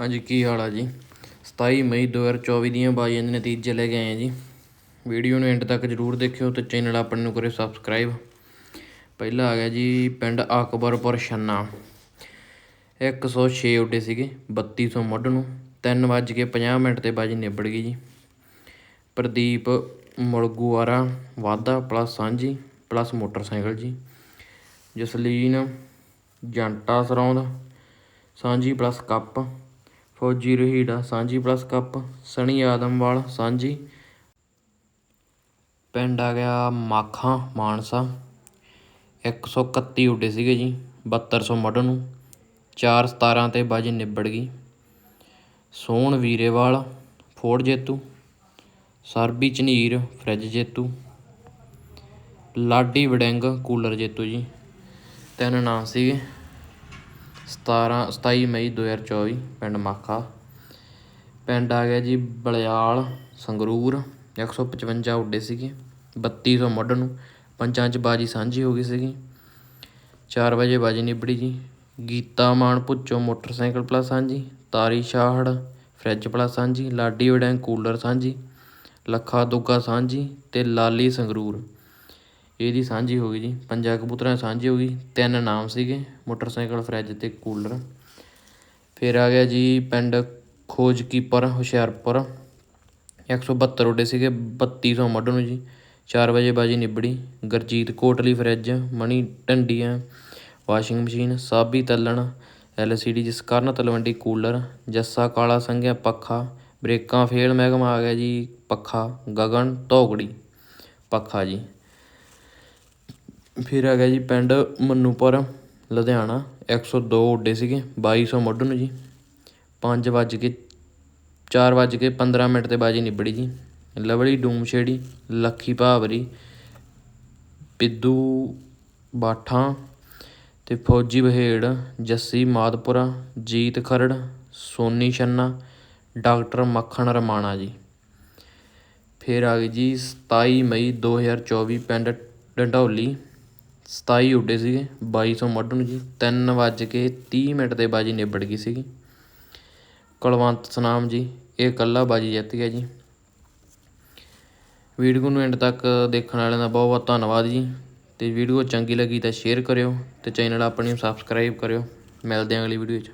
ਹਾਂਜੀ, ਕੀ ਹਾਲ ਆ ਜੀ? 27 ਮਈ 2024 ਦੀਆਂ ਬਾਜ਼ੀਆਂ ਦੇ ਨਤੀਜੇ ਲੈ ਕੇ ਆਏ ਹਾਂ ਜੀ। ਵੀਡੀਓ ਨੂੰ ਐਂਡ ਤੱਕ ਜਰੂਰ ਦੇਖਿਓ ਤੇ ਚੈਨਲ ਆਪਣੇ ਨੂੰ ਕਰਿਓ ਸਬਸਕ੍ਰਾਈਬ। ਪਹਿਲਾ ਆ ਗਿਆ ਜੀ, ਪਿੰਡ ਅਕਬਰਪੁਰ ਛੰਨਾ। 106 ਉੱਡੇ ਸੀਗੇ 3200 ਮੁੱਢ ਨੂੰ। 3:50 ਮਿੰਟ ਤੇ ਬਾਜੀ ਨਿਬੜ ਗਈ ਜੀ। ਪ੍ਰਦੀਪ ਮੁਲਗੂਆਰਾ ਵਾਧਾ ਪਲੱਸ ਸਾਂਝੀ ਪਲੱਸ ਮੋਟਰਸਾਈਕਲ ਜੀ। ਜਸਲੀਨ ਜੰਟਾ ਸਰੌਂਦ, ਸਾਂਝੀ ਪਲੱਸ ਕੱਪ। ਫੌਜੀ ਰਹੀੜਾ, ਸਾਂਝੀ ਪਲੱਸ ਕੱਪ, ਸਣੀ ਆਦਮਵਾਲ, ਸਾਂਝੀ। ਪਿੰਡ ਆ ਗਿਆ ਮਾਖਾਂ, ਮਾਨਸਾ। 131 ਉੱਡੇ ਸੀਗੇ ਜੀ 7200 ਮੱਢ ਨੂੰ। 417 ਤੇ ਬਾਜੀ ਨਿਬੜ ਗਈ। ਸੋਹਣ ਵੀਰੇਵਾਲ, ਫੋੜ ਜੇਤੂ। ਸਰਬੀ ਝਨੀਰ, ਫਰਿੱਜ ਜੇਤੂ। ਲਾਡੀ ਵੜਿੰਗ, ਕੂਲਰ ਜੇਤੂ ਜੀ। ਤਿੰਨ ਨਾਂ ਸੀਗੇ। 17 27 ਮਈ 2024 ਪਿੰਡ ਮਾਖਾ। ਪਿੰਡ ਆ ਗਿਆ ਜੀ ਬਲਿਆਲ, ਸੰਗਰੂਰ। 155 ਉੱਡੇ ਸੀਗੇ। ਬੱਤੀ ਸੌ ਮੁੱਢ ਨੂੰ ਪੰਜਾਂ 'ਚ ਬਾਜੀ ਸਾਂਝੀ ਹੋ ਗਈ ਸੀਗੀ। 4 ਵਜੇ ਬਾਜੀ ਨਿਬੜੀ ਜੀ। ਗੀਤਾ ਮਾਨ ਭੁੱਚੋ ਮੋਟਰਸਾਈਕਲ ਪਲੱਸ ਸਾਂਝੀ। ਤਾਰੀ ਸ਼ਾਹੜ, ਫਰਿੱਜ ਪਲੱਸ ਸਾਂਝੀ। ਲਾਡੀ ਵੜੈਂਗ ਕੂਲਰ ਸਾਂਝੀ। ਲੱਖਾ ਦੁੱਗਾ ਸਾਂਝੀ ਤੇ ਲਾਲੀ ਸੰਗਰੂਰ। ਇਹਦੀ ਸਾਂਝੀ ਹੋ ਗਈ ਜੀ। ਪੰਜਾਂ ਕਬੂਤਰਾਂ ਦੀ ਸਾਂਝੀ ਹੋ ਗਈ। ਤਿੰਨ ਨਾਮ ਸੀਗੇ, ਮੋਟਰਸਾਈਕਲ, ਫਰਿੱਜ ਤੇ ਕੂਲਰ। ਫਿਰ ਆ ਗਿਆ ਜੀ ਪਿੰਡ ਖੋਜ ਕੀਪਰ ਹੁਸ਼ਿਆਰਪੁਰ 172 ਉੱਡੇ ਸੀਗੇ 3200 ਮੱਢ ਨੂੰ ਜੀ। 4 ਵਜੇ ਬਾਜੀ ਨਿਬੜੀ। Gurjeet Kotli fridge, Mani Dhandian, washing machine, Sabi Tallan, LCD ਜਿਸ ਕਾਰਨ ਤਲਵੰਡੀ ਕੂਲਰ, ਜੱਸਾ ਕਾਲਾ ਸੰਘਿਆ ਪੱਖਾ, ਬ੍ਰੇਕਾਂ ਫੇਲ ਮਹਿਕਮਾ ਆ ਗਿਆ ਜੀ, ਪੱਖਾ, ਗਗਨ ਧੌਗੜੀ, ਪੱਖਾ ਜੀ। ਫਿਰ ਆ ਗਿਆ ਜੀ ਪਿੰਡ ਮਨੂਪੁਰ, ਲੁਧਿਆਣਾ 102 ਉੱਡੇ ਸੀਗੇ, ਬਾਈ ਸੌ ਮੁੱਢ ਨੂੰ ਜੀ। ਪੰਜ ਵੱਜ ਕੇ, ਚਾਰ ਵੱਜ ਕੇ 15 ਮਿੰਟ ਤੇ ਬਾਜੀ ਨਿਬੜੀ ਜੀ। ਲਵਲੀ ਡੂਮਛੇੜੀ ਲੱਖੀ ਭਾਵਰੀ, ਪਿੱਦੂ ਬਾਠਾਂ ਅਤੇ ਫੌਜੀ ਬਹੇੜ, ਜੱਸੀ ਮਾਦਪੁਰਾ, ਜੀਤ ਖਰੜ, ਸੋਨੀ ਛੰਨਾ, ਡਾਕਟਰ ਮੱਖਣ ਰਮਾਣਾ ਜੀ। ਫਿਰ ਆ ਗਈ ਜੀ 27 ਮਈ 2024 ਪਿੰਡ ਡੰਡੌਲੀ। 27 ਉੱਡੇ ਸੀਗੇ 2200 ਮੁੱਢ ਨੂੰ ਜੀ, ਤਿੰਨ ਵੱਜ ਕੇ ਤੀਹ ਮਿੰਟ ਤੇ ਬਾਜੀ ਨਿਬੜ ਗਈ ਸੀਗੀ। ਕੁਲਵੰਤ ਸਨਾਮ ਜੀ, ਇਹ ਇਕੱਲਾ ਬਾਜੀ ਜਿੱਤ ਗਿਆ ਜੀ। ਵੀਡੀਓ ਨੂੰ ਐਂਡ ਤੱਕ ਦੇਖਣ ਵਾਲਿਆਂ ਦਾ ਬਹੁਤ ਬਹੁਤ ਧੰਨਵਾਦ ਜੀ। ਤੇ ਵੀਡੀਓ ਚੰਗੀ ਲੱਗੀ ਤਾਂ ਸ਼ੇਅਰ ਕਰਿਓ ਤੇ ਚੈਨਲ ਆਪਣੀ ਨੂੰ ਸਬਸਕ੍ਰਾਈਬ ਕਰਿਓ। ਮਿਲਦੇ ਹਾਂ ਅਗਲੀ ਵੀਡੀਓ 'ਚ।